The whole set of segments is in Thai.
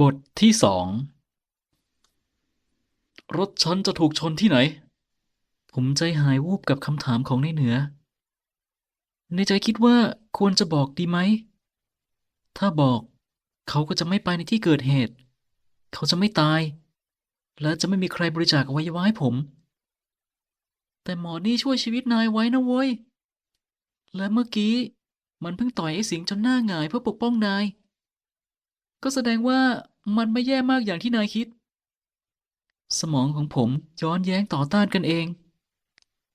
บทที่สองรถฉันจะถูกชนที่ไหน ผมใจหายวูบกับคำถามของในเหนือ ในใจคิดว่าควรจะบอกดีไหม ถ้าบอกเขาก็จะไม่ไปในที่เกิดเหตุ เขาจะไม่ตาย และจะไม่มีใครบริจาคอวัยวะให้ผม แต่หมอนี่ช่วยชีวิตนายไว้นะเว้ย และเมื่อกี้มันเพิ่งต่อยไอ้สิงห์จนหน้าหงายเพื่อปกป้องนาย ก็แสดงว่ามันไม่แย่มากอย่างที่นายคิด สมองของผมย้อนแย้งต่อต้านกันเอง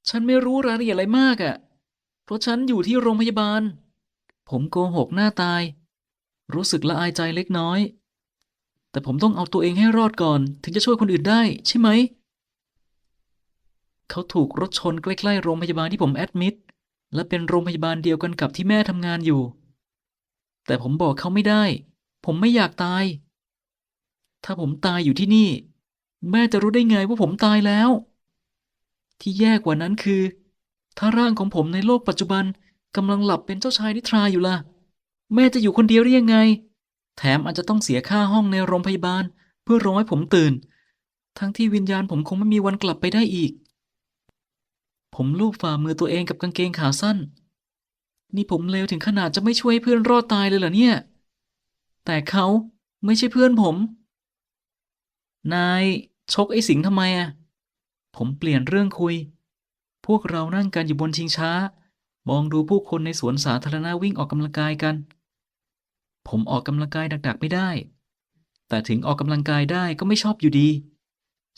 ฉันไม่รู้รายละเอียดอะไรมากอะ่ะ เพราะฉันอยู่ที่โรงพยาบาล ผมโกหกหน้าตาย รู้สึกละอายใจเล็กน้อย แต่ผมต้องเอาตัวเองให้รอดก่อน ถึงจะช่วยคนอื่นได้ใช่ไหม เขาถูกรถชนใกล้ๆโรงพยาบาลที่ผมแอดมิดและเป็นโรงพยาบาลเดียวกันกับที่แม่ทำงานอยู่ แต่ผมบอกเขาไม่ได้ ผมไม่อยากตาย ถ้าผมตายอยู่ที่นี่ แม่จะรู้ได้ไงว่าผมตายแล้ว ที่แย่กว่านั้นคือ ถ้าร่างของผมในโลกปัจจุบันกำลังหลับเป็นเจ้าชายนิทราอยู่ล่ะ แม่จะอยู่คนเดียวได้ยังไง แถมอาจจะต้องเสียค่าห้องในโรงพยาบาล เพื่อรอให้ผมตื่น ทั้งที่วิญญาณผมคงไม่มีวันกลับไปได้อีก ผมลูบฝ่ามือตัวเองกับกางเกงขาสั้น นี่ผมเลวถึงขนาดจะไม่ช่วยเพื่อนรอดตายเลยเหรอเนี่ย แต่เขาไม่ใช่เพื่อนผม นายชกไอ้สิงห์ทำไมอะผมเปลี่ยนเรื่องคุย พวกเรานั่งกันอยู่บนชิงช้า มองดูผู้คนในสวนสาธารณะวิ่งออกกำลังกายกัน ผมออกกำลังกายดักๆไม่ได้ แต่ถึงออกกำลังกายได้ก็ไม่ชอบอยู่ดี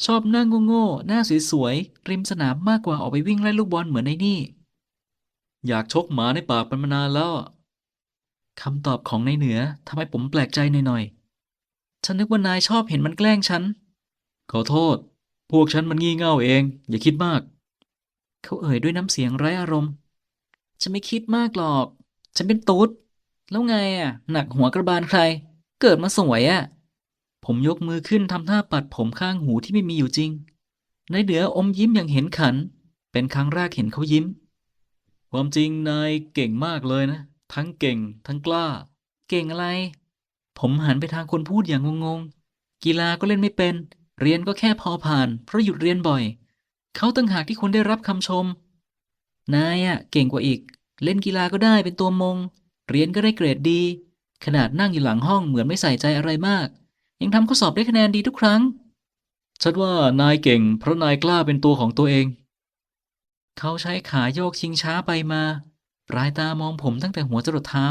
ชอบนั่งโง่ๆหน้าสวยๆริมสนามมากกว่าออกไปวิ่งไล่ลูกบอลเหมือนในนี่ อยากชกหมาในป่ากมันมานานแล้ว คำตอบของนายเหนือทำให้ผมแปลกใจหน่อยๆ ฉันนึกว่านายชอบเห็นมันแกล้งฉัน ขอโทษ พวกฉันมันงี่เง่าเอง อย่าคิดมาก เขาเอ่ยด้วยน้ำเสียงไร้อารมณ์ ฉันไม่คิดมากหรอก ฉันเป็นตุ๊ด แล้วไงอะ หนักหัวกระบาลใคร เกิดมาสวยอะ ผมยกมือขึ้นทำท่าปัดผมข้างหูที่ไม่มีอยู่จริง นายเหนืออมยิ้มอย่างเห็นขัน เป็นครั้งแรกเห็นเขายิ้ม ความจริงนายเก่งมากเลยนะ ทั้งเก่ง ทั้งกล้า เก่งอะไร ผมหันไปทางคนพูดอย่างงงๆ กีฬาก็เล่นไม่เป็น เรียนก็แค่พอผ่าน เพราะหยุดเรียนบ่อย เขาตั้งหากที่คนได้รับคำชม นายอะเก่งกว่าอีก เล่นกีฬาก็ได้เป็นตัวมง เรียนก็ได้เกรดดี ขนาดนั่งอยู่หลังห้องเหมือนไม่ใส่ใจอะไรมาก ยังทำข้อสอบได้คะแนนดีทุกครั้งฉันว่านายเก่ง เพราะนายกล้าเป็นตัวของตัวเอง เขาใช้ขาโยกชิงช้าไปมา ปลายตามองผมตั้งแต่หัวจรดเท้า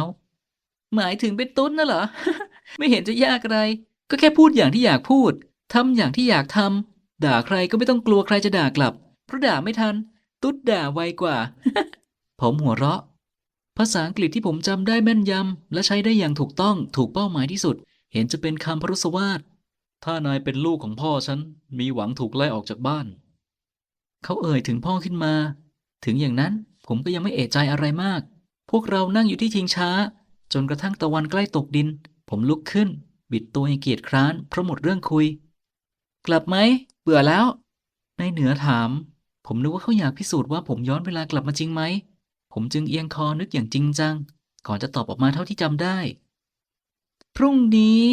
หมายถึงเป็นตุ้นน่ะเหรอ ไม่เห็นจะยากอะไร ก็แค่พูดอย่างที่อยากพูดทำอย่างที่อยากทำด่าใครก็ไม่ต้องกลัวใครจะด่ากลับ เพราะด่าไม่ทัน ตุ๊ดด่าไวกว่า ผมหัวเราะ ภาษาอังกฤษที่ผมจำได้แม่นยำและใช้ได้อย่างถูกต้องถูกเป้าหมายที่สุด เห็นจะเป็นคำพรุษวาทถ้านายเป็นลูกของพ่อฉัน มีหวังถูกไล่ออกจากบ้าน เขาเอ่ยถึงพ่อขึ้นมา ถึงอย่างนั้น ผมก็ยังไม่เอะใจอะไรมาก พวกเรานั่งอยู่ที่ชิงช้า จนกระทั่งตะวันใกล้ตกดิน ผมลุกขึ้น บิดตัวให้เกียจคร้านเพราะหมดเรื่องคุย กลับไหม เบื่อแล้วนายเหนือถาม ผมนึกว่าเขาอยากพิสูจน์ว่าผมย้อนเวลากลับมาจริงไหม ผมจึงเอียงคอนึกอย่างจริงจัง ก่อนจะตอบออกมาเท่าที่จำได้ พรุ่งนี้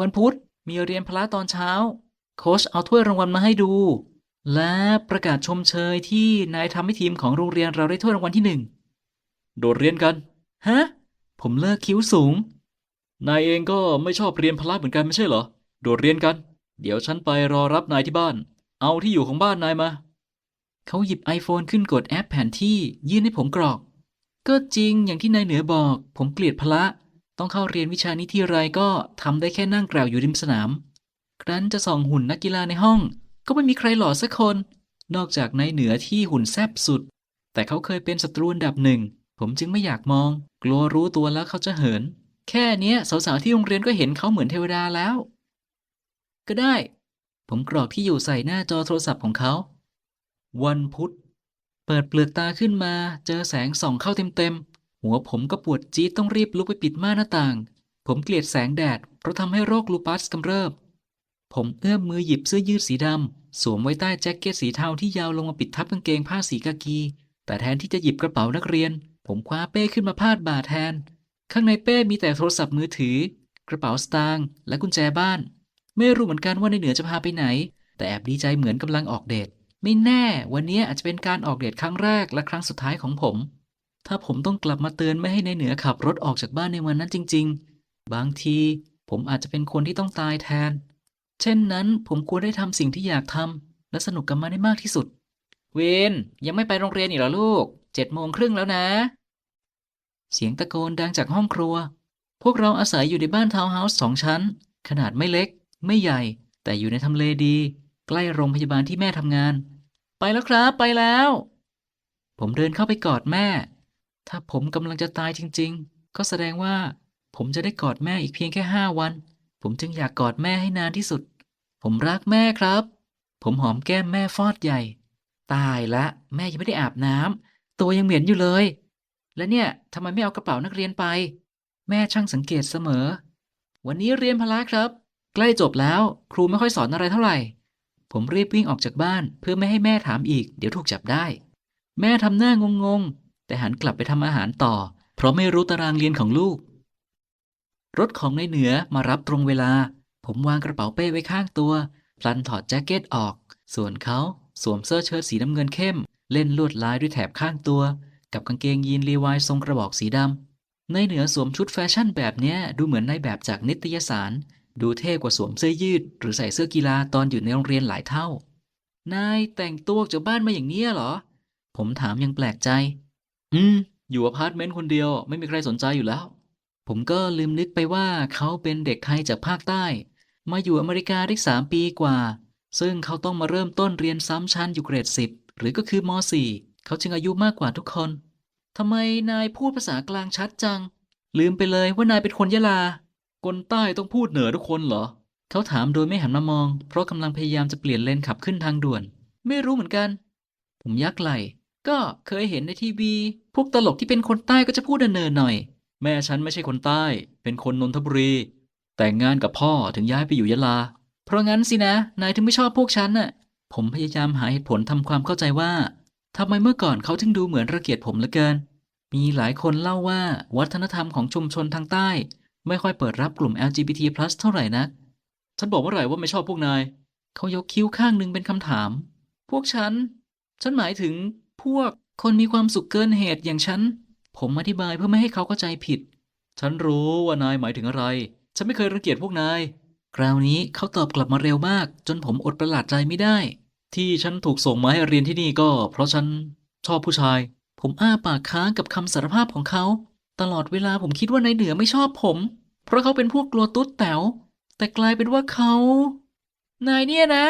วันพุธมีเรียนพละตอนเช้า โค้ชเอาถ้วยรางวัลมาให้ดู และประกาศชมเชยที่นายทำให้ทีมของโรงเรียนเราได้ถ้วยรางวัลที่หนึ่ง โดดเรียนกัน ฮะ ผมเลิกคิ้วสูง นายเองก็ไม่ชอบเรียนพละเหมือนกันไม่ใช่เหรอ โดดเรียนกัน เดี๋ยวฉันไปรอรับนายที่บ้าน เอาที่อยู่ของบ้านนายมา เขาหยิบ iPhone ขึ้นกดแอปแผนที่ยื่นให้ผมกรอก ก็จริงอย่างที่นายเหนือบอก ผมเกลียดพละ ต้องเข้าเรียนวิชานี้ที่ไรก็ทำได้แค่นั่งกล่าวอยู่ริมสนาม ครั้นจะส่องหุ่นนักกีฬาในห้อง ก็ไม่มีใครหล่อสักคน นอกจากนายเหนือที่หุ่นแซบสุด แต่เขาเคยเป็นศัตรูอันดับหนึ่ง ผมจึงไม่อยากมอง กลัวรู้ตัวแล้วเขาจะเหิน แค่เนี้ยสาวๆที่โรงเรียนก็เห็นเขาเหมือนเทวดาแล้ว ก็ได้ ผมกรอกที่อยู่ใส่หน้าจอโทรศัพท์ของเขา วันพุธ เปิดเปลือกตาขึ้นมา เจอแสงส่องเข้าเต็มๆ หัวผมก็ปวดจี๊ดต้องรีบลุกไปปิดม่านหน้าต่าง ผมเกลียดแสงแดดเพราะทำให้โรคลูปัสกำเริบ ผมเอื้อมมือหยิบเสื้อยืดสีดำ สวมไว้ใต้แจ็คเก็ตสีเทาที่ยาวลงมาปิดทับกางเกงผ้าสีกากี แต่แทนที่จะหยิบกระเป๋านักเรียน ผมคว้าเป้ขึ้นมาพาดบ่าแทน ข้างในเป้มีแต่โทรศัพท์มือถือ กระเป๋าสตางค์และกุญแจบ้าน ไม่รู้เหมือนกันว่าในเหนือจะพาไปไหน แต่แอบดีใจเหมือนกำลังออกเดทไม่แน่ วันนี้อาจจะเป็นการออกเดทครั้งแรกและครั้งสุดท้ายของผม ถ้าผมต้องกลับมาเตือนไม่ให้ในเหนือขับรถออกจากบ้านในวันนั้นจริง ๆ บางที ผมอาจจะเป็นคนที่ต้องตายแทน เช่นนั้นผมควรได้ทำสิ่งที่อยากทำและสนุกกับมันได้มากที่สุด เวนยังไม่ไปโรงเรียนอีกเหรอลูกเจ็ดโมงครึ่งแล้วนะ เสียงตะโกนดังจากห้องครัว พวกเราอาศัยอยู่ในบ้านทาวน์เฮาส์สองชั้น ขนาดไม่เล็ก ไม่ใหญ่ แต่อยู่ในทำเลดี ใกล้โรงพยาบาลที่แม่ทำงาน ไปแล้วครับไปแล้ว ผมเดินเข้าไปกอดแม่ ถ้าผมกำลังจะตายจริง ๆ ก็แสดงว่า ผมจะได้กอดแม่อีกเพียงแค่ห้าวัน ผมจึงอยากกอดแม่ให้นานที่สุด ผมรักแม่ครับ ผมหอมแก้มแม่ฟอดใหญ่ ตายละ แม่ยังไม่ได้อาบน้ำตัวยังเหม็นอยู่เลย และเนี่ยทำไมไม่เอากระเป๋านักเรียนไป แม่ช่างสังเกตเสมอ วันนี้เรียนพละครับ ใกล้จบแล้วครูไม่ค่อยสอนอะไรเท่าไหร่ ผมรีบวิ่งออกจากบ้าน เพื่อไม่ให้แม่ถามอีก เดี๋ยวถูกจับได้ แม่ทำหน้างงๆแต่หันกลับไปทำอาหารต่อ เพราะไม่รู้ตารางเรียนของลูก รถของในเหนือมารับตรงเวลา ผมวางกระเป๋าเป้ไว้ข้างตัว พลันถอดแจ็คเก็ตออก ส่วนเขาสวมเสื้อเชิ้ตสีน้ำเงินเข้ม เล่นลวดลายด้วยแถบข้างตัว กับกางเกงยีนลีวายทรงกระบอกสีดำในเหนือสวมชุดแฟชั่นแบบเนี้ยดูเหมือนในแบบจากนิตยสาร ดูเท่กว่าสวมเสื้อยืด หรือใส่เสื้อกีฬาตอนอยู่ในโรงเรียนหลายเท่า นายแต่งตัวจากบ้านมาอย่างเนี้ยเหรอ ผมถามยังแปลกใจ อืม อยู่อพาร์ตเมนต์คนเดียวไม่มีใครสนใจอยู่แล้ว ผมก็ลืมนึกไปว่าเขาเป็นเด็กไทยจากภาคใต้ มาอยู่อเมริกาได้สามปีกว่า ซึ่งเขาต้องมาเริ่มต้นเรียนซ้ำชั้นอยู่เกรดสิบหรือก็คือม .4 เขาจึงอายุมากกว่าทุกคนทำไมนายพูดภาษากลางชัดจัง ลืมไปเลยว่านายเป็นคนยะลา คนใต้ต้องพูดเหนือทุกคนเหรอ เขาถามโดยไม่หันมามอง เพราะกำลังพยายามจะเปลี่ยนเลนขับขึ้นทางด่วน ไม่รู้เหมือนกัน ผมยักไหล่ก็เคยเห็นในทีวี พวกตลกที่เป็นคนใต้ก็จะพูดเนินๆหน่อย แม่ฉันไม่ใช่คนใต้ เป็นคนนนทบุรี แต่งงานกับพ่อถึงย้ายไปอยู่ยะลา เพราะงั้นสินะ นายถึงไม่ชอบพวกฉันน่ะ ผมพยายามหาเหตุผลทำความเข้าใจว่าทำไมเมื่อก่อนเขาถึงดูเหมือนระเกียจผมเหลือเกิน มีหลายคนเล่าว่าวัฒนธรรมของชุมชนทางใต้ ไม่ค่อยเปิดรับกลุ่ม LGBT+ เท่าไหร่นัก ฉันบอกเมื่อไหร่ว่าไม่ชอบพวกนาย เขายกคิ้วข้างหนึ่งเป็นคำถาม พวกฉัน ฉันหมายถึงพวกคนมีความสุขเกินเหตุอย่างฉัน ผมอธิบายเพื่อไม่ให้เขาเข้าใจผิด ฉันรู้ว่านายหมายถึงอะไร ฉันไม่เคยรังเกียจพวกนาย คราวนี้เขาตอบกลับมาเร็วมาก จนผมอดประหลาดใจไม่ได้ ที่ฉันถูกส่งมาให้เรียนที่นี่ก็ เพราะฉันชอบผู้ชาย ผมอ้าปากค้างกับคำสารภาพของเขา ตลอดเวลาผมคิดว่านายเหนือไม่ชอบผม เพราะเขาเป็นพวกกลัวตุ๊ดแต๋วแต่กลายเป็นว่าเขา นายเนี่ยนะ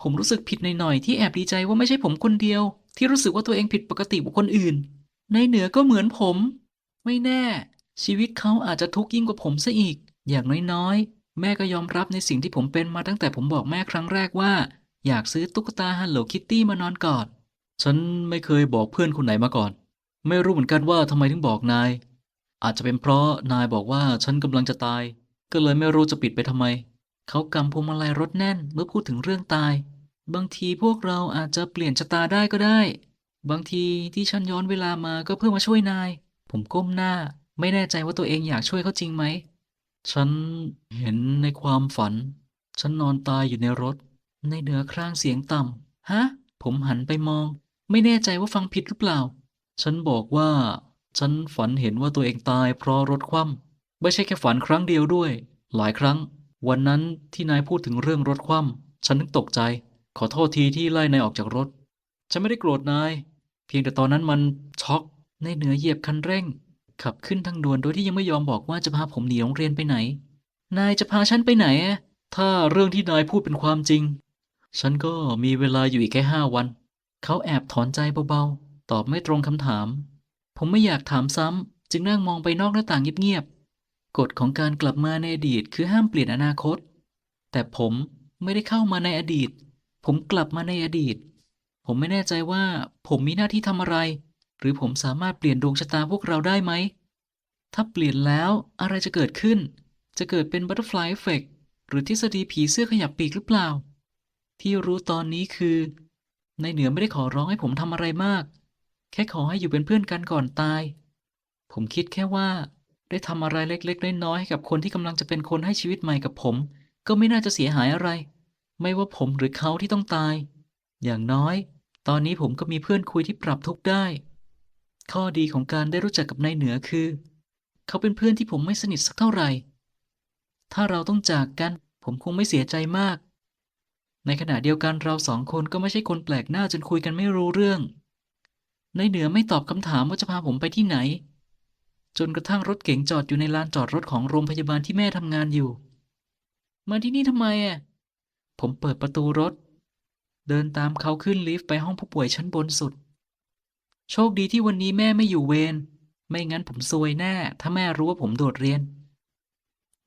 ผมรู้สึกผิดหน่อยๆที่แอบดีใจว่าไม่ใช่ผมคนเดียว ที่รู้สึกว่าตัวเองผิดปกติกว่าคนอื่น ในเหนือก็เหมือนผม ไม่แน่ ชีวิตเขาอาจจะทุกข์ยิ่งกว่าผมซะอีก อย่างน้อยๆ แม่ก็ยอมรับในสิ่งที่ผมเป็นมาตั้งแต่ผมบอกแม่ครั้งแรกว่า อยากซื้อตุ๊กตาฮัลโหลคิตตี้มานอนกอด ฉันไม่เคยบอกเพื่อนคนไหนมาก่อน ไม่รู้เหมือนกันว่าทำไมถึงบอกนาย อาจจะเป็นเพราะนายบอกว่าฉันกำลังจะตาย ก็เลยไม่รู้จะปิดไปทำไม เขากำพวงมาลัยรถแน่นเมื่อพูดถึงเรื่องตาย บางทีพวกเราอาจจะเปลี่ยนชะตาได้ก็ได้ บางทีที่ฉันย้อนเวลามาก็เพื่อมาช่วยนาย ผมก้มหน้า ไม่แน่ใจว่าตัวเองอยากช่วยเขาจริงไหม ฉันเห็นในความฝัน ฉันนอนตายอยู่ในรถ ในเหนือครางเสียงต่ำฮะ ผมหันไปมอง ไม่แน่ใจว่าฟังผิดหรือเปล่า ฉันบอกว่า ฉันฝันเห็นว่าตัวเองตายเพราะรถคว่ำไม่ใช่แค่ฝันครั้งเดียวด้วย หลายครั้ง วันนั้นที่นายพูดถึงเรื่องรถคว่ำฉันนึกตกใจ ขอโทษทีที่ไล่นายออกจากรถ ฉันไม่ได้โกรธนาย เพียงแต่ตอนนั้นมันช็อกในเหนือเหยียบคันเร่ง ขับขึ้นทางด่วนโดยที่ยังไม่ยอมบอกว่าจะพาผมหนีโรงเรียนไปไหน นายจะพาฉันไปไหนอะถ้าเรื่องที่นายพูดเป็นความจริง ฉันก็มีเวลาอยู่อีกแค่ห้าวัน เขาแอบถอนใจเบาๆ ตอบไม่ตรงคำถาม ผมไม่อยากถามซ้ำ จึงนั่งมองไปนอกหน้าต่างเงียบๆ กฎของการกลับมาในอดีตคือห้ามเปลี่ยนอนาคต แต่ผมไม่ได้เข้ามาในอดีต ผมกลับมาในอดีต ผมไม่แน่ใจว่าผมมีหน้าที่ทำอะไร หรือผมสามารถเปลี่ยนดวงชะตาพวกเราได้ไหม ถ้าเปลี่ยนแล้วอะไรจะเกิดขึ้น จะเกิดเป็นบัตเตอร์ฟลายเอฟเฟกหรือทฤษฎีผีเสื้อขยับปีกหรือเปล่า ที่รู้ตอนนี้คือ ในเหนือไม่ได้ขอร้องให้ผมทำอะไรมาก แค่ขอให้อยู่เป็นเพื่อนกันก่อนตาย ผมคิดแค่ว่า ได้ทำอะไรเล็กๆน้อยๆให้กับคนที่กำลังจะเป็นคนให้ชีวิตใหม่กับผม ก็ไม่น่าจะเสียหายอะไร ไม่ว่าผมหรือเขาที่ต้องตาย อย่างน้อย ตอนนี้ผมก็มีเพื่อนคุยที่ปรับทุกข์ได้ ข้อดีของการได้รู้จักกับนายเหนือคือ เขาเป็นเพื่อนที่ผมไม่สนิทสักเท่าไหร่ ถ้าเราต้องจากกันผมคงไม่เสียใจมาก ในขณะเดียวกันเราสองคนก็ไม่ใช่คนแปลกหน้าจนคุยกันไม่รู้เรื่องนายเหนือไม่ตอบคำถามว่าจะพาผมไปที่ไหน จนกระทั่งรถเก๋งจอดอยู่ในลานจอดรถของโรงพยาบาลที่แม่ทำงานอยู่ มาที่นี่ทำไมอะผมเปิดประตูรถ เดินตามเขาขึ้นลิฟต์ไปห้องผู้ป่วยชั้นบนสุด โชคดีที่วันนี้แม่ไม่อยู่เวร ไม่งั้นผมซวยแน่ ถ้าแม่รู้ว่าผมโดดเรียน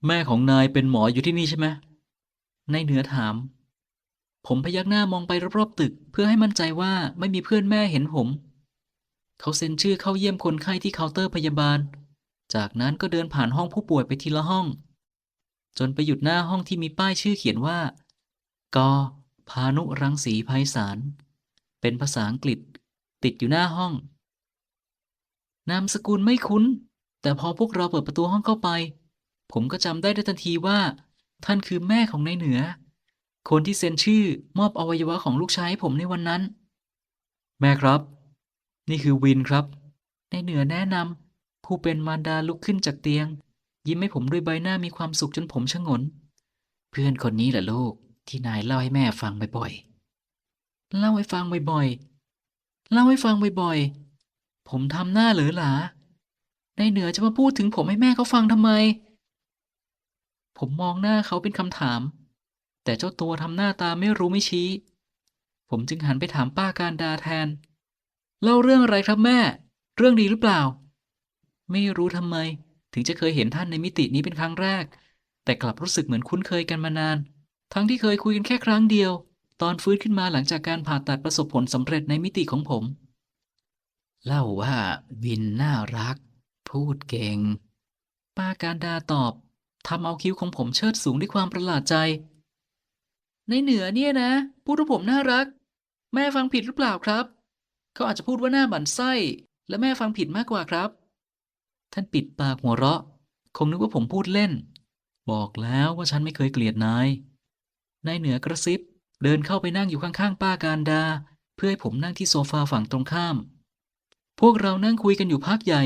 แม่ของนายเป็นหมออยู่ที่นี่ใช่ไหมนายเหนือถาม ผมพยักหน้ามองไปรอบๆตึก เพื่อให้มั่นใจว่าไม่มีเพื่อนแม่เห็นผม เขาเซ็นชื่อเข้าเยี่ยมคนไข้ที่เคาน์เตอร์พยาบาล จากนั้นก็เดินผ่านห้องผู้ป่วยไปทีละห้อง จนไปหยุดหน้าห้องที่มีป้ายชื่อเขียนว่าก พานุรังสีไพศาล เป็นภาษาอังกฤษ ติดอยู่หน้าห้อง นามสกุลไม่คุ้น แต่พอพวกเราเปิดประตูห้องเข้าไป ผมก็จำได้ในทันทีว่า ท่านคือแม่ของนายเหนือ คนที่เซ็นชื่อมอบอวัยวะของลูกชายให้ผมในวันนั้น แม่ครับ นี่คือวินครับนายเหนือแนะนำผู้เป็นมารดาลุกขึ้นจากเตียง ยิ้มให้ผมด้วยใบหน้ามีความสุขจนผมชะงน เพื่อนคนนี้แหละลูก ที่นายเล่าให้แม่ฟังบ่อยๆ เล่าให้ฟังบ่อยๆ เล่าให้ฟังบ่อยๆ ผมทำหน้าเหลือหลานเหนือจะมาพูดถึงผมให้แม่เขาฟังทำไม ผมมองหน้าเขาเป็นคำถาม แต่เจ้าตัวทำหน้าตาไม่รู้ไม่ชี้ ผมจึงหันไปถามป้าการดาแทน เล่าเรื่องอะไรครับแม่ เรื่องดีหรือเปล่า ไม่รู้ทำไม ถึงจะเคยเห็นท่านในมิตินี้เป็นครั้งแรก แต่กลับรู้สึกเหมือนคุ้นเคยกันมานาน ทั้งที่เคยคุยกันแค่ครั้งเดียว ตอนฟื้นขึ้นมาหลังจากการผ่าตัดประสบผลสำเร็จในมิติของผม เล่าว่าวินน่ารัก พูดเก่ง ป้าการดาตอบทำเอาคิ้วของผมเชิดสูงด้วยความประหลาดใจ ในเหนือเนี่ยนะ พูดว่าผมน่ารัก แม่ฟังผิดหรือเปล่าครับ เขาอาจจะพูดว่าหน้าหมันไส้ และแม่ฟังผิดมากกว่าครับ ท่านปิดปากหัวเราะ คงนึกว่าผมพูดเล่น บอกแล้วว่าฉันไม่เคยเกลียดนาย นายเหนือกระซิบ เดินเข้าไปนั่งอยู่ข้างๆป้าการดา เพื่อให้ผมนั่งที่โซฟาฝั่งตรงข้าม พวกเรานั่งคุยกันอยู่พักใหญ่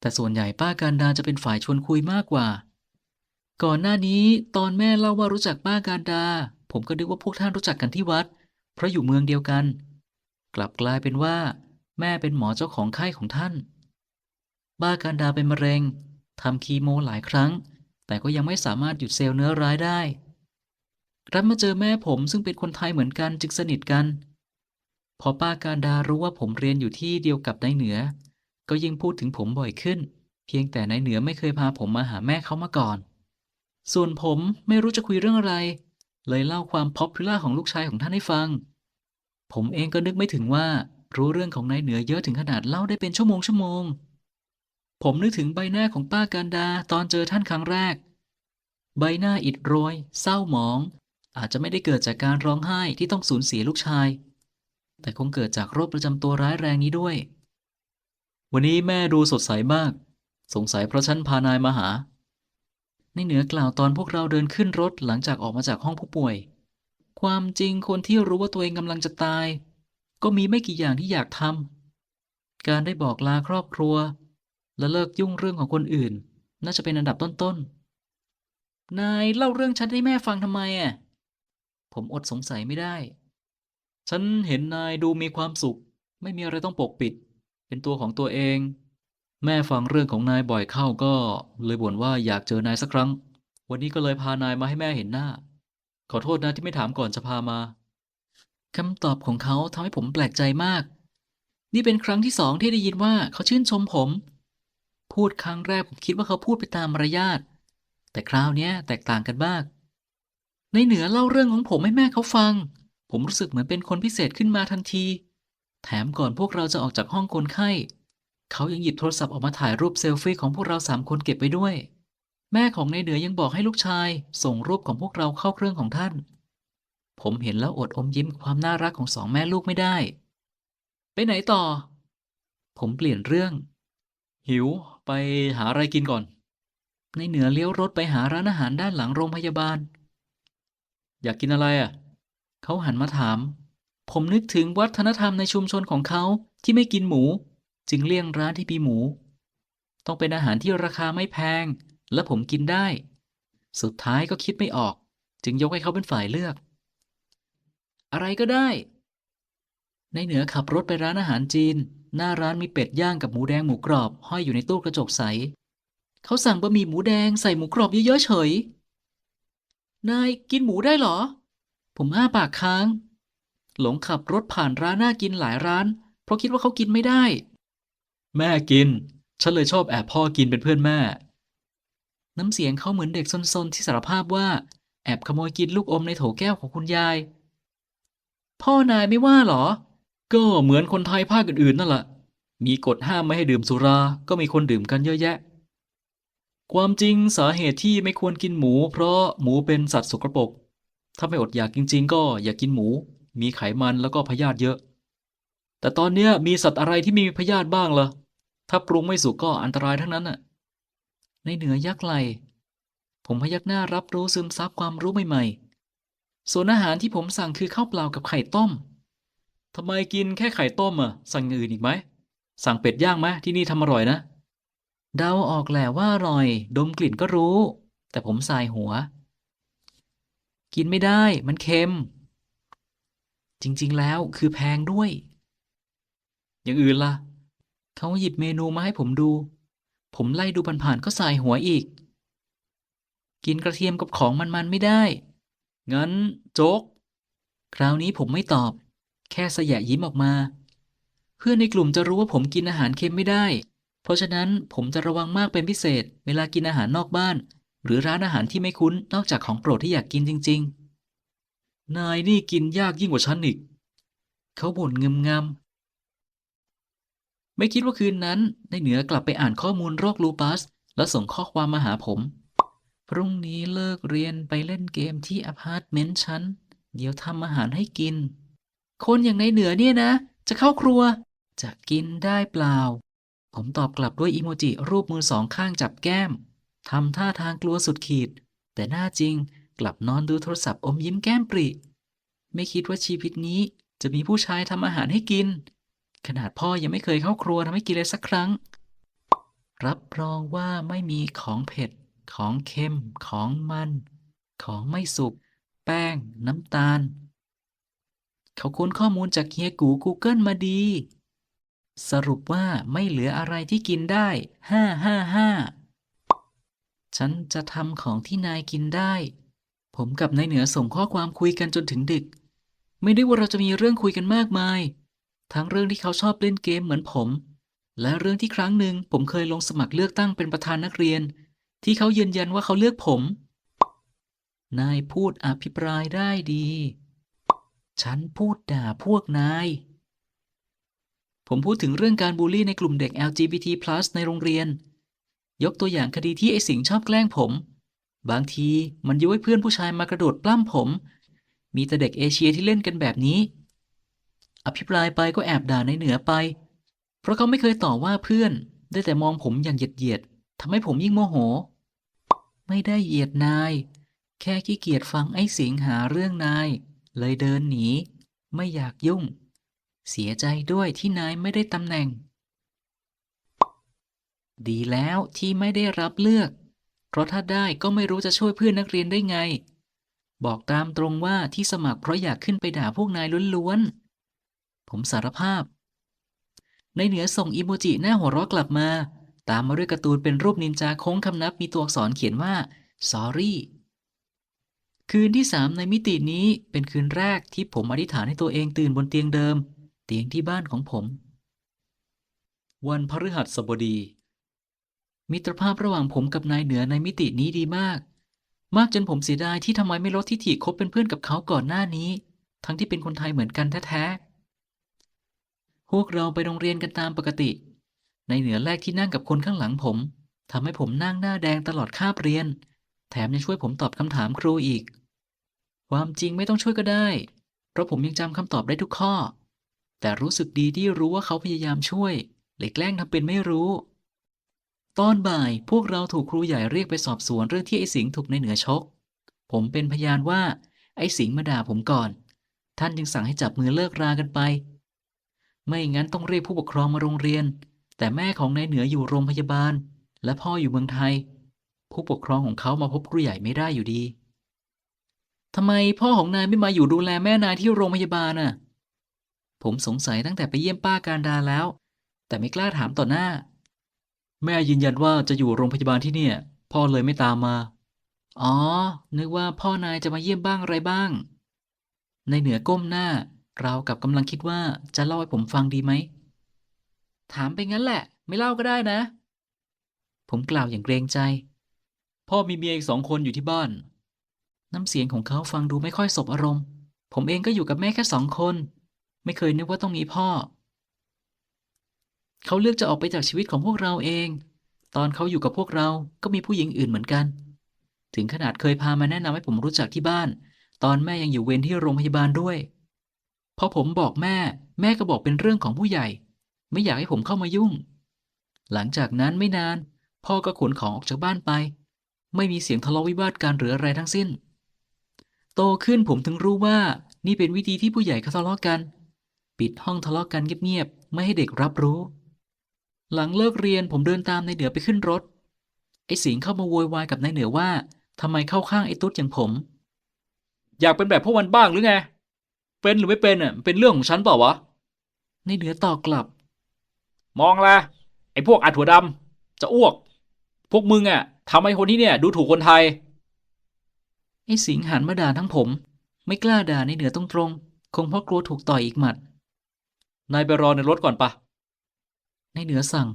แต่ส่วนใหญ่ป้าการดาจะเป็นฝ่ายชวนคุยมากกว่า ก่อนหน้านี้ตอนแม่เล่าว่ารู้จักป้าการดา ผมก็นึกว่าพวกท่านรู้จักกันที่วัด เพราะอยู่เมืองเดียวกัน กลับกลายเป็นว่า แม่เป็นหมอเจ้าของไข้ของท่านป้าการดาเป็นมะเร็งทำคีโมหลายครั้ง แต่ก็ยังไม่สามารถหยุดเซลล์เนื้อร้ายได้ รับมาเจอแม่ผมซึ่งเป็นคนไทยเหมือนกันจึงสนิทกัน พอป้าการดารู้ว่าผมเรียนอยู่ที่เดียวกับนายเหนือ ก็ยิ่งพูดถึงผมบ่อยขึ้น เพียงแต่นายเหนือไม่เคยพาผมมาหาแม่เขามาก่อน ส่วนผมไม่รู้จะคุยเรื่องอะไร เลยเล่าความพ็อปพูล่าของลูกชายของท่านให้ฟัง ผมเองก็นึกไม่ถึงว่ารู้เรื่องของนายเหนือเยอะถึงขนาดเล่าได้เป็นชั่วโมงชั่วโมง ผมนึกถึงใบหน้าของป้าการดาตอนเจอท่านครั้งแรก ใบหน้าอิดโรย เศร้าหมอง อาจจะไม่ได้เกิดจากการร้องไห้ที่ต้องสูญเสียลูกชาย แต่คงเกิดจากโรคประจำตัวร้ายแรงนี้ด้วย วันนี้แม่ดูสดใสมาก สงสัยเพราะฉันพานายมาหา ในเหนือกล่าวตอนพวกเราเดินขึ้นรถหลังจากออกมาจากห้องผู้ป่วย ความจริงคนที่รู้ว่าตัวเองกำลังจะตาย ก็มีไม่กี่อย่างที่อยากทำการได้บอกลาครอบครัว และเลิกยุ่งเรื่องของคนอื่น น่าจะเป็นอันดับต้นๆนายเล่าเรื่องฉันให้แม่ฟังทำไมอะ ผมอดสงสัยไม่ได้ ฉันเห็นนายดูมีความสุข ไม่มีอะไรต้องปกปิด เป็นตัวของตัวเอง แม่ฟังเรื่องของนายบ่อยเข้าก็เลยบ่นว่าอยากเจอนายสักครั้ง วันนี้ก็เลยพานายมาให้แม่เห็นหน้า ขอโทษนะที่ไม่ถามก่อนจะพามาคำตอบของเขาทำให้ผมแปลกใจมาก นี่เป็นครั้งที่สองที่ได้ยินว่าเขาชื่นชมผม พูดครั้งแรกผมคิดว่าเขาพูดไปตามมารยาทแต่คราวนี้แตกต่างกันมาก ในเหนือเล่าเรื่องของผมให้แม่เขาฟัง ผมรู้สึกเหมือนเป็นคนพิเศษขึ้นมาทันที แถมก่อนพวกเราจะออกจากห้องคนไข้ เขายังหยิบโทรศัพท์ออกมาถ่ายรูปเซลฟี่ของพวกเราสามคนเก็บไว้ด้วย แม่ของในเหนือยังบอกให้ลูกชาย ส่งรูปของพวกเราเข้าเครื่องของท่าน ผมเห็นแล้วอดอมยิ้มความน่ารักของสองแม่ลูกไม่ได้ ไปไหนต่อ ผมเปลี่ยนเรื่อง หิวไปหาอะไรกินก่อน ในเหนือเลี้ยวรถไปหาร้านอาหารด้านหลังโรงพยาบาล อยากกินอะไรอะ เขาหันมาถาม ผมนึกถึงวัฒนธรรมในชุมชนของเขาที่ไม่กินหมู จึงเลี่ยงร้านที่มีหมู ต้องเป็นอาหารที่ราคาไม่แพง และผมกินได้ สุดท้ายก็คิดไม่ออก จึงยกให้เขาเป็นฝ่ายเลือก อะไรก็ได้ ในเหนือขับรถไปร้านอาหารจีน หน้าร้านมีเป็ดย่างกับหมูแดงหมูกรอบ ห้อยอยู่ในตู้กระจกใส เขาสั่งบะหมี่หมูแดงใส่หมูกรอบเยอะๆเฉย นายกินหมูได้เหรอ ผมอ้าปากค้าง หลงขับรถผ่านร้านน่ากินหลายร้าน เพราะคิดว่าเขากินไม่ได้ แม่กิน ฉันเลยชอบแอบพ่อกินเป็นเพื่อนแม่ น้ำเสียงเขาเหมือนเด็กซนๆที่สารภาพว่า แอบขโมยกินลูกอมในโถแก้วของคุณยาย พ่อนายไม่ว่าเหรอ ก็เหมือนคนไทยภาคอื่นๆนั่นแหละมีกฎห้ามไม่ให้ดื่มสุรา ก็มีคนดื่มกันเยอะแยะ ความจริงสาเหตุที่ไม่ควรกินหมู เพราะหมูเป็นสัตว์สกปรก ถ้าไม่อดอยากจริง ๆ ก็อย่ากกินหมู มีไขมันแล้วก็พยาธิเยอะ แต่ตอนเนี้ยมีสัตว์อะไรที่มีพยาธิบ้างล่ะ ถ้าปรุงไม่สุกก็อันตรายทั้งนั้นน่ะ ในเหนือยักษ์ไหล ผมพยักหน้ารับรู้ซึมซับความรู้ใหม่ๆ ส่วนอาหารที่ผมสั่งคือข้าวเปล่ากับไข่ต้มทำไมกินแค่ไข่ต้มอะ สั่งอย่างอื่นอีกไหม สั่งเป็ดย่างไหมที่นี่ทำอร่อยนะ เดาออกแหละว่าอร่อย ดมกลิ่นก็รู้ แต่ผมสายหัว กินไม่ได้ มันเค็ม จริง ๆ แล้วคือแพงด้วย อย่างอื่นล่ะ เขาหยิบเมนูมาให้ผมดู ผมไล่ดูผ่านๆก็สายหัวอีก กินกระเทียมกับของมันๆไม่ได้ งั้นโจ๊ก คราวนี้ผมไม่ตอบ แค่สยะยิ้มออกมา เพื่อนในกลุ่มจะรู้ว่าผมกินอาหารเค็มไม่ได้ ราะฉะนั้นผมจะระวังมากเป็นพิเศษ เวลากินอาหารนอกบ้าน หรือร้านอาหารที่ไม่คุ้นนอกจากของโปรดที่อยากกินจริง ๆ นายนี่กินยากยิ่งกว่าฉันอีก เขาบ่นเงมงำไม่คิดว่าคืนนั้นในเหนือกลับไปอ่านข้อมูลโรคลูปัส แล้วส่งข้อความมาหาผม พรุ่งนี้เลิกเรียนไปเล่นเกมที่อพาร์ตเมนต์ฉันเดี๋ยวทำอาหารให้กิน คนอย่างในเหนือเนี่ยนะ จะเข้าครัว จะกินได้เปล่า ผมตอบกลับด้วยอีโมจิรูปมือสองข้างจับแก้มทำท่าทางกลัวสุดขีด แต่หน้าจริงกลับนอนดูโทรศัพท์อมยิ้มแก้มปริ ไม่คิดว่าชีวิตนี้จะมีผู้ชายทำอาหารให้กิน ขนาดพ่อยังไม่เคยเข้าครัวทำให้กินเลยสักครั้ง รับรองว่าไม่มีของเผ็ด ของเค็ม ของมัน ของไม่สุก แป้ง น้ำตาล เขาค้นข้อมูลจากเฮียกู Google มาดี สรุปว่าไม่เหลืออะไรที่กินได้ ห้าห้าห้า ฉันจะทำของที่นายกินได้ ผมกับนายเหนือส่งข้อความคุยกันจนถึงดึก ไม่ได้ว่าเราจะมีเรื่องคุยกันมากมาย ทั้งเรื่องที่เขาชอบเล่นเกมเหมือนผม และเรื่องที่ครั้งหนึ่งผมเคยลงสมัครเลือกตั้งเป็นประธานนักเรียน ที่เขายืนยันว่าเขาเลือกผม นายพูดอภิปรายได้ดี ฉันพูดด่าพวกนาย ผมพูดถึงเรื่องการบูลลี่ในกลุ่มเด็ก LGBT+ ในโรงเรียน ยกตัวอย่างคดีที่ไอ้สิงชอบแกล้งผม บางทีมันยุให้เพื่อนผู้ชายมากระโดดปล้ำผม มีแต่เด็กเอเชียที่เล่นกันแบบนี้ อภิปรายไปก็แอบด่าในเหนือไป เพราะเขาไม่เคยต่อว่าเพื่อน ได้แต่มองผมอย่างเหยียดเหยียดๆทำให้ผมยิ่งโมโห ไม่ได้เหยียดนาย แค่ขี้เกียจฟังไอ้สิงหาเรื่องนาย เลยเดินหนี ไม่อยากยุ่ง เสียใจด้วยที่นายไม่ได้ตำแหน่ง ดีแล้วที่ไม่ได้รับเลือก เพราะถ้าได้ก็ไม่รู้จะช่วยเพื่อนนักเรียนได้ไง บอกตามตรงว่าที่สมัครเพราะอยากขึ้นไปด่าพวกนายล้วนๆ ผมสารภาพ ในเหนือส่งอีโมจิหน้าหัวเราะกลับมา ตามมาด้วยการ์ตูนเป็นรูปนินจาโค้งคำนับมีตัวอักษรเขียนว่า sorry คืนที่สามในมิตินี้เป็นคืนแรกที่ผมอธิษฐานให้ตัวเองตื่นบนเตียงเดิม ตียงที่บ้านของผม วันพฤหัสบดี มิตรภาพระหว่างผมกับนายเหนือในมิตินี้ดีมาก มากจนผมเสียดายที่ทำไมไม่ลดทิฐิคบเป็นเพื่อนกับเขาก่อนหน้านี้ ทั้งที่เป็นคนไทยเหมือนกันแท้ๆพวกเราไปโรงเรียนกันตามปกติ ในเหนือแรกที่นั่งกับคนข้างหลังผมทำให้ผมนั่งหน้าแดงตลอดคาบเรียน แถมยังช่วยผมตอบคำถามครูอีก ความจริงไม่ต้องช่วยก็ได้ เพราะผมยังจำคำตอบได้ทุกข้อ แต่รู้สึกดีที่รู้ว่าเขาพยายามช่วยเลยแกล้งทำเป็นไม่รู้ ตอนบ่ายพวกเราถูกครูใหญ่เรียกไปสอบสวนเรื่องที่ไอ้สิงห์ถูกในเหนือชก ผมเป็นพยานว่า ไอ้สิงห์มาด่าผมก่อน ท่านจึงสั่งให้จับมือเลิกรากันไป ไม่งั้นต้องเรียกผู้ปกครองมาโรงเรียน แต่แม่ของนายเหนืออยู่โรงพยาบาล และพ่ออยู่เมืองไทย ผู้ปกครองของเขามาพบครูใหญ่ไม่ได้อยู่ดีทำไมพ่อของนายไม่มาอยู่ดูแลแม่นายที่โรงพยาบาลน่ะ ผมสงสัยตั้งแต่ไปเยี่ยมป้าการดาแล้ว แต่ไม่กล้าถามต่อหน้า แม่ยืนยันว่าจะอยู่โรงพยาบาลที่เนี่ย พ่อเลยไม่ตามมา อ๋อ นึกว่าพ่อนายจะมาเยี่ยมบ้างอะไรบ้าง ในเหนือก้มหน้า เรากับกำลังคิดว่าจะเล่าให้ผมฟังดีไหม ถามไปงั้นแหละ ไม่เล่าก็ได้นะ ผมกล่าวอย่างเกรงใจ พ่อมีเมียอีกสองคนอยู่ที่บ้าน น้ำเสียงของเขาฟังดูไม่ค่อยสบอารมณ์ ผมเองก็อยู่กับแม่แค่สองคน ไม่เคยนึกว่าต้องมีพ่อ เขาเลือกจะออกไปจากชีวิตของพวกเราเอง ตอนเขาอยู่กับพวกเราก็มีผู้หญิงอื่นเหมือนกัน ถึงขนาดเคยพามาแนะนำให้ผมรู้จักที่บ้าน ตอนแม่ยังอยู่เวรที่โรงพยาบาลด้วย พอผมบอกแม่ แม่ก็บอกเป็นเรื่องของผู้ใหญ่ ไม่อยากให้ผมเข้ามายุ่ง หลังจากนั้นไม่นาน พ่อก็ขนของออกจากบ้านไป ไม่มีเสียงทะเลาะวิวาทกันหรืออะไรทั้งสิ้น โตขึ้นผมถึงรู้ว่านี่เป็นวิธีที่ผู้ใหญ่เขาทะเลาะกัน ปิดห้องทะเลาะกันเงียบๆไม่ให้เด็กรับรู้ หลังเลิกเรียนผมเดินตามนายเหนือไปขึ้นรถ ไอ้สิงห์เข้ามาโวยวายกับนายเหนือว่าทำไมเข้าข้างไอ้ตุ๊ดอย่างผม อยากเป็นแบบพวกมันบ้างหรือไง เป็นหรือไม่เป็นอะเป็นเรื่องของฉันเปล่าวะนายเหนือตอบกลับ มองละไอ้พวกอัดหัวดำจะอ้วก พวกมึงอะทำให้คนที่เนี่ย ดูถูกคนไทย ไอ้สิงห์หันมาด่าทั้งผม ไม่กล้าด่าในเหนือตรงๆ คงเพราะกลัวถูกต่อยอีกหมัด นายไปรอในรถก่อนปะในเหนือสั่ง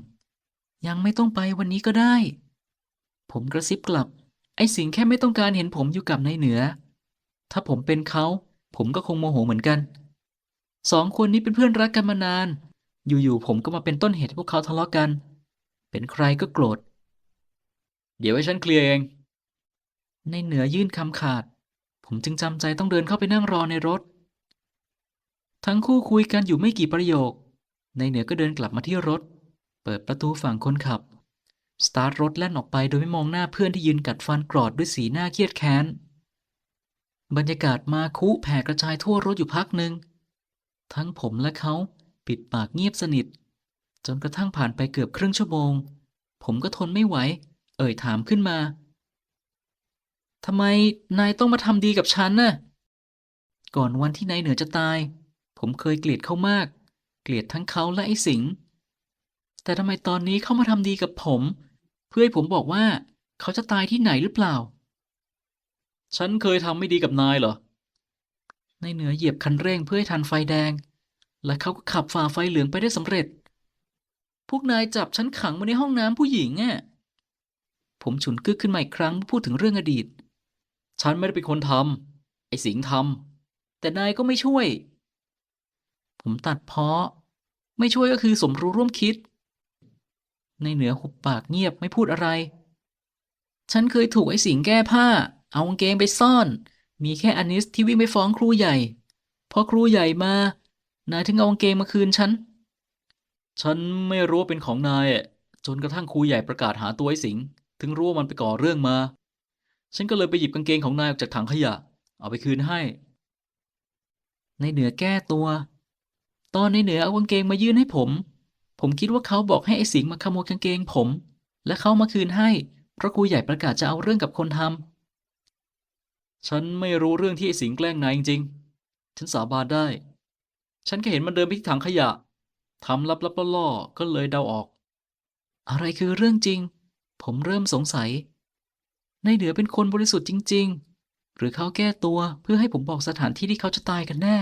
ยังไม่ต้องไปวันนี้ก็ได้ ผมกระซิบกลับ ไอ้สิงแค่ไม่ต้องการเห็นผมอยู่กับนายเหนือ ถ้าผมเป็นเขาผมก็คงโมโหเหมือนกันสองคนนี้เป็นเพื่อนรักกันมานาน อยู่ๆผมก็มาเป็นต้นเหตุให้พวกเขาทะเลาะกัน เป็นใครก็โกรธ เดี๋ยวให้ฉันเคลียร์เอง ในเหนือยื่นคำขาด ผมจึงจำใจต้องเดินเข้าไปนั่งรอในรถ ทั้งคู่คุยกันอยู่ไม่กี่ประโยค ในเหนือก็เดินกลับมาที่รถ เปิดประตูฝั่งคนขับ สตาร์ทรถแล่นออกไปโดยไม่มองหน้าเพื่อนที่ยืนกัดฟันกรอดด้วยสีหน้าเครียดแค้น บรรยากาศมาคุแผ่กระจายทั่วรถอยู่พักหนึ่ง ทั้งผมและเขาปิดปากเงียบสนิท จนกระทั่งผ่านไปเกือบครึ่งชั่วโมง ผมก็ทนไม่ไหว เอ่ยถามขึ้นมาทำไมนายต้องมาทำดีกับฉันน่ะ ก่อนวันที่นายเหนือจะตาย ผมเคยเกลียดเขามาก เกลียดทั้งเขาและไอ้สิง แต่ทำไมตอนนี้เขามาทำดีกับผม เพื่อให้ผมบอกว่า เขาจะตายที่ไหนหรือเปล่า ฉันเคยทำไม่ดีกับนายเหรอ ในเหนือเหยียบคันเร่งเพื่อให้ทันไฟแดง และเขาก็ขับฝ่าไฟเหลืองไปได้สำเร็จ พวกนายจับฉันขังไว้ในห้องน้ำผู้หญิงอะผมฉุนกึกขึ้นมาอีกครั้งเมื่อพูดถึงเรื่องอดีต ฉันไม่ได้เป็นคนทำไอ้สิงทำแต่นายก็ไม่ช่วย ผมตัดเพาะ ไม่ช่วยก็คือสมรู้ร่วมคิด ในเหนือหุบปากเงียบไม่พูดอะไร ฉันเคยถูกไอ้สิงแก้ผ้า เอากางเกงไปซ่อน มีแค่อนิสที่วิ่งไปฟ้องครูใหญ่พอครูใหญ่มานายถึงเอากางเกงมาคืนฉัน ฉันไม่รู้ว่าเป็นของนายอจนกระทั่งครูใหญ่ประกาศหาตัวไอ้สิง ถึงรู้ว่ามันไปก่อเรื่องมา ฉันก็เลยไปหยิบกางเกงของนายออกจากถังขยะ เอาไปคืนให้ ในเหนือแก้ตัว ตอนในเหนือเอากางเกงมายื่นให้ผม ผมคิดว่าเขาบอกให้ไอ้สิงห์มาขโมยกางเกงผม และเขามาคืนให้ เพราะครูใหญ่ประกาศจะเอาเรื่องกับคนทำฉันไม่รู้เรื่องที่ไอ้สิงห์แกล้งนายจริงๆฉันสาบานได้ ฉันแค่เห็นมันเดินไปที่ถังขยะทำลับๆล่อๆก็เลยเดาออก อะไรคือเรื่องจริง ผมเริ่มสงสัย ในเหนือเป็นคนบริสุทธิ์จริง ๆ หรือเขาแก้ตัวเพื่อให้ผมบอกสถานที่ที่เขาจะตายกันแน่